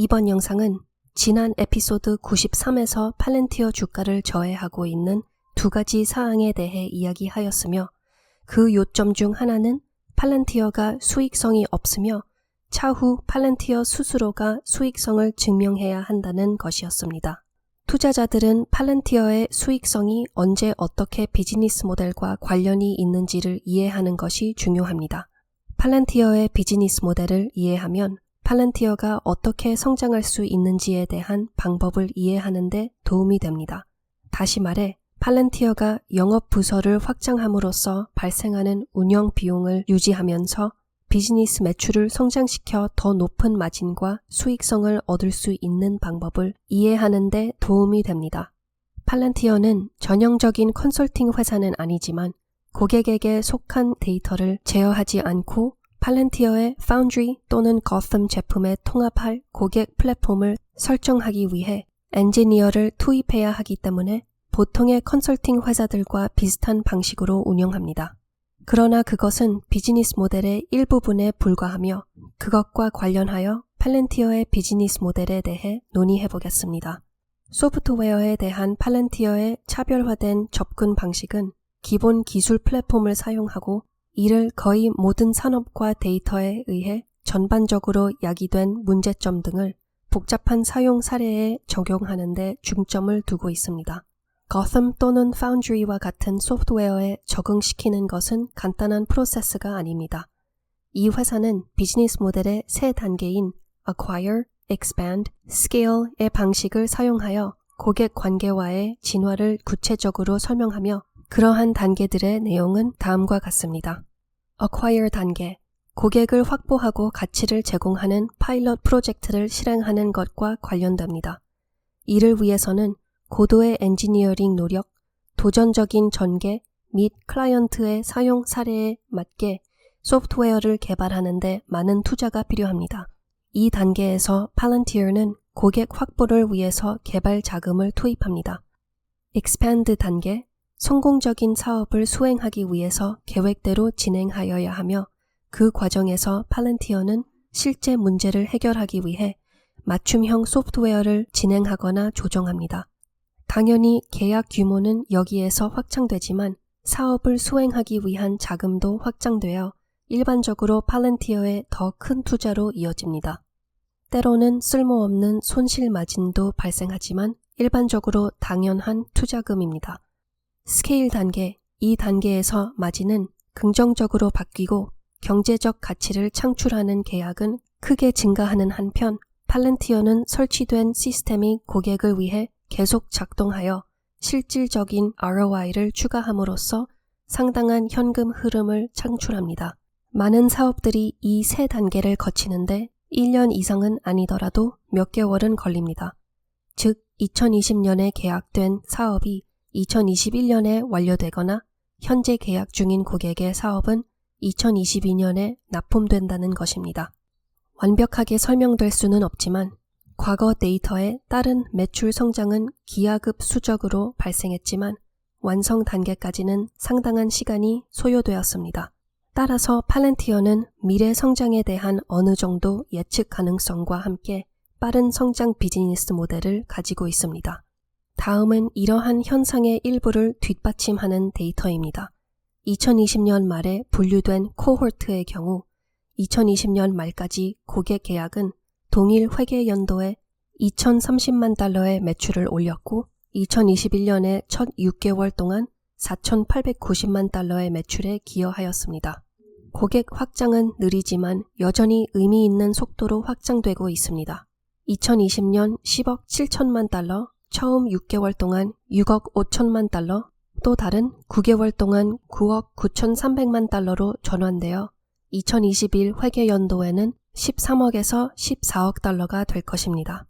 이번 영상은 지난 에피소드 93에서 팔렌티어 주가를 저해하고 있는 두 가지 사항에 대해 이야기하였으며 그 요점 중 하나는 팔렌티어가 수익성이 없으며 차후 팔렌티어 스스로가 수익성을 증명해야 한다는 것이었습니다. 투자자들은 팔렌티어의 수익성이 언제 어떻게 비즈니스 모델과 관련이 있는지를 이해하는 것이 중요합니다. 팔렌티어의 비즈니스 모델을 이해하면 팔렌티어가 어떻게 성장할 수 있는지에 대한 방법을 이해하는데 도움이 됩니다. 다시 말해, 팔렌티어가 영업 부서를 확장함으로써 발생하는 운영 비용을 유지하면서 비즈니스 매출을 성장시켜 더 높은 마진과 수익성을 얻을 수 있는 방법을 이해하는데 도움이 됩니다. 팔렌티어는 전형적인 컨설팅 회사는 아니지만 고객에게 속한 데이터를 제어하지 않고 팔렌티어의 파운드리 또는 거썸 제품에 통합할 고객 플랫폼을 설정하기 위해 엔지니어를 투입해야 하기 때문에 보통의 컨설팅 회사들과 비슷한 방식으로 운영합니다. 그러나 그것은 비즈니스 모델의 일부분에 불과하며 그것과 관련하여 팔렌티어의 비즈니스 모델에 대해 논의해 보겠습니다. 소프트웨어에 대한 팔렌티어의 차별화된 접근 방식은 기본 기술 플랫폼을 사용하고 이를 거의 모든 산업과 데이터에 의해 전반적으로 야기된 문제점 등을 복잡한 사용 사례에 적용하는데 중점을 두고 있습니다. 거썸 또는 파운드리와 같은 소프트웨어에 적응시키는 것은 간단한 프로세스가 아닙니다. 이 회사는 비즈니스 모델의 세 단계인 acquire, expand, scale의 방식을 사용하여 고객 관계와의 진화를 구체적으로 설명하며 그러한 단계들의 내용은 다음과 같습니다. Acquire 단계, 고객을 확보하고 가치를 제공하는 파일럿 프로젝트를 실행하는 것과 관련됩니다. 이를 위해서는 고도의 엔지니어링 노력, 도전적인 전개 및 클라이언트의 사용 사례에 맞게 소프트웨어를 개발하는데 많은 투자가 필요합니다. 이 단계에서 팔런티어는 고객 확보를 위해서 개발 자금을 투입합니다. expand 단계, 성공적인 사업을 수행하기 위해서 계획대로 진행하여야 하며 그 과정에서 팔렌티어는 실제 문제를 해결하기 위해 맞춤형 소프트웨어를 진행하거나 조정합니다. 당연히 계약 규모는 여기에서 확장되지만 사업을 수행하기 위한 자금도 확장되어 일반적으로 팔렌티어의 더 큰 투자로 이어집니다. 때로는 쓸모없는 손실 마진도 발생하지만 일반적으로 당연한 투자금입니다. 스케일 단계, 이 단계에서 마진은 긍정적으로 바뀌고 경제적 가치를 창출하는 계약은 크게 증가하는 한편 팔렌티어는 설치된 시스템이 고객을 위해 계속 작동하여 실질적인 ROI를 추가함으로써 상당한 현금 흐름을 창출합니다. 많은 사업들이 이 세 단계를 거치는데 1년 이상은 아니더라도 몇 개월은 걸립니다. 즉, 2020년에 계약된 사업이 2021년에 완료되거나 현재 계약 중인 고객의 사업은 2022년에 납품된다는 것입니다. 완벽하게 설명될 수는 없지만 과거 데이터에 따른 매출 성장은 기하급 수적으로 발생했지만 완성 단계까지는 상당한 시간이 소요되었습니다. 따라서 팔렌티어는 미래 성장에 대한 어느 정도 예측 가능성과 함께 빠른 성장 비즈니스 모델을 가지고 있습니다. 다음은 이러한 현상의 일부를 뒷받침하는 데이터입니다. 2020년 말에 분류된 코홀트의 경우 2020년 말까지 고객 계약은 동일 회계 연도에 2,030만 달러의 매출을 올렸고 2021년에 첫 6개월 동안 4,890만 달러의 매출에 기여하였습니다. 고객 확장은 느리지만 여전히 의미 있는 속도로 확장되고 있습니다. 2020년 10억 7천만 달러, 처음 6개월 동안 6억 5천만 달러, 또 다른 9개월 동안 9억 9,300만 달러로 전환되어 2021 회계 연도에는 13억에서 14억 달러가 될 것입니다.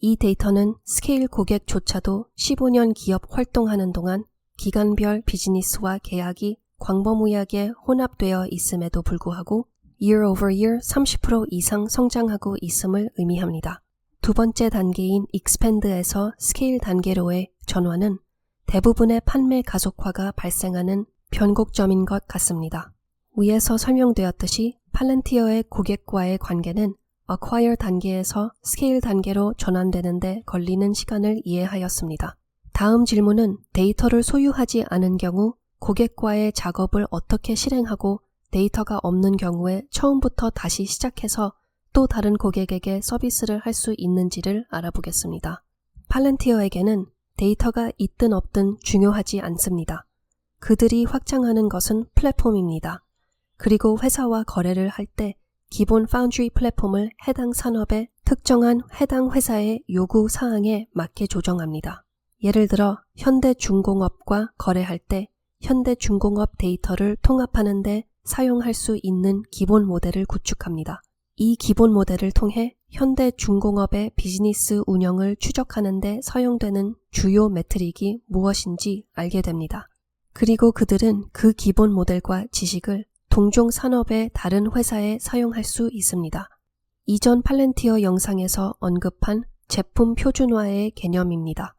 이 데이터는 스케일 고객조차도 15년 기업 활동하는 동안 기간별 비즈니스와 계약이 광범위하게 혼합되어 있음에도 불구하고 year over year 30% 이상 성장하고 있음을 의미합니다. 두 번째 단계인 expand에서 스케일 단계로의 전환은 대부분의 판매 가속화가 발생하는 변곡점인 것 같습니다. 위에서 설명되었듯이 팔렌티어의 고객과의 관계는 acquire 단계에서 scale 단계로 전환되는데 걸리는 시간을 이해하였습니다. 다음 질문은 데이터를 소유하지 않은 경우 고객과의 작업을 어떻게 실행하고 데이터가 없는 경우에 처음부터 다시 시작해서 또 다른 고객에게 서비스를 할 수 있는지를 알아보겠습니다. 팔렌티어에게는 데이터가 있든 없든 중요하지 않습니다. 그들이 확장하는 것은 플랫폼입니다. 그리고 회사와 거래를 할 때 기본 파운드리 플랫폼을 해당 산업의 특정한 해당 회사의 요구 사항에 맞게 조정합니다. 예를 들어 현대중공업과 거래할 때 현대중공업 데이터를 통합하는데 사용할 수 있는 기본 모델을 구축합니다. 이 기본 모델을 통해 현대 중공업의 비즈니스 운영을 추적하는 데 사용되는 주요 매트릭이 무엇인지 알게 됩니다. 그리고 그들은 그 기본 모델과 지식을 동종 산업의 다른 회사에 사용할 수 있습니다. 이전 팔렌티어 영상에서 언급한 제품 표준화의 개념입니다.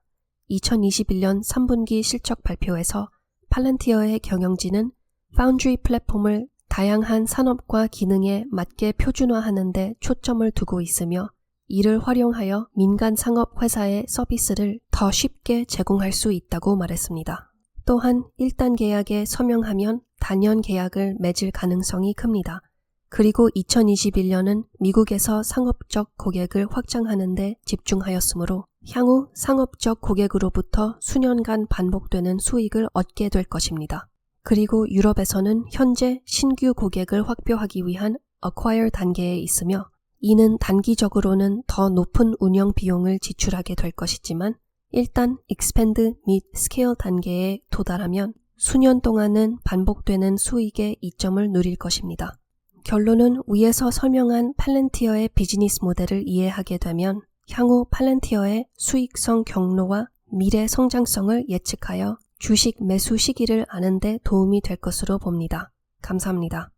2021년 3분기 실적 발표에서 팔렌티어의 경영진은 파운드리 플랫폼을 다양한 산업과 기능에 맞게 표준화하는 데 초점을 두고 있으며 이를 활용하여 민간 상업 회사의 서비스를 더 쉽게 제공할 수 있다고 말했습니다. 또한 1단 계약에 서명하면 단연 계약을 맺을 가능성이 큽니다. 그리고 2021년은 미국에서 상업적 고객을 확장하는 데 집중하였으므로 향후 상업적 고객으로부터 수년간 반복되는 수익을 얻게 될 것입니다. 그리고 유럽에서는 현재 신규 고객을 확보하기 위한 acquire 단계에 있으며 이는 단기적으로는 더 높은 운영 비용을 지출하게 될 것이지만 일단 expand 및 scale 단계에 도달하면 수년 동안은 반복되는 수익의 이점을 누릴 것입니다. 결론은 위에서 설명한 팔렌티어의 비즈니스 모델을 이해하게 되면 향후 팔렌티어의 수익성 경로와 미래 성장성을 예측하여 주식 매수 시기를 아는 데 도움이 될 것으로 봅니다. 감사합니다.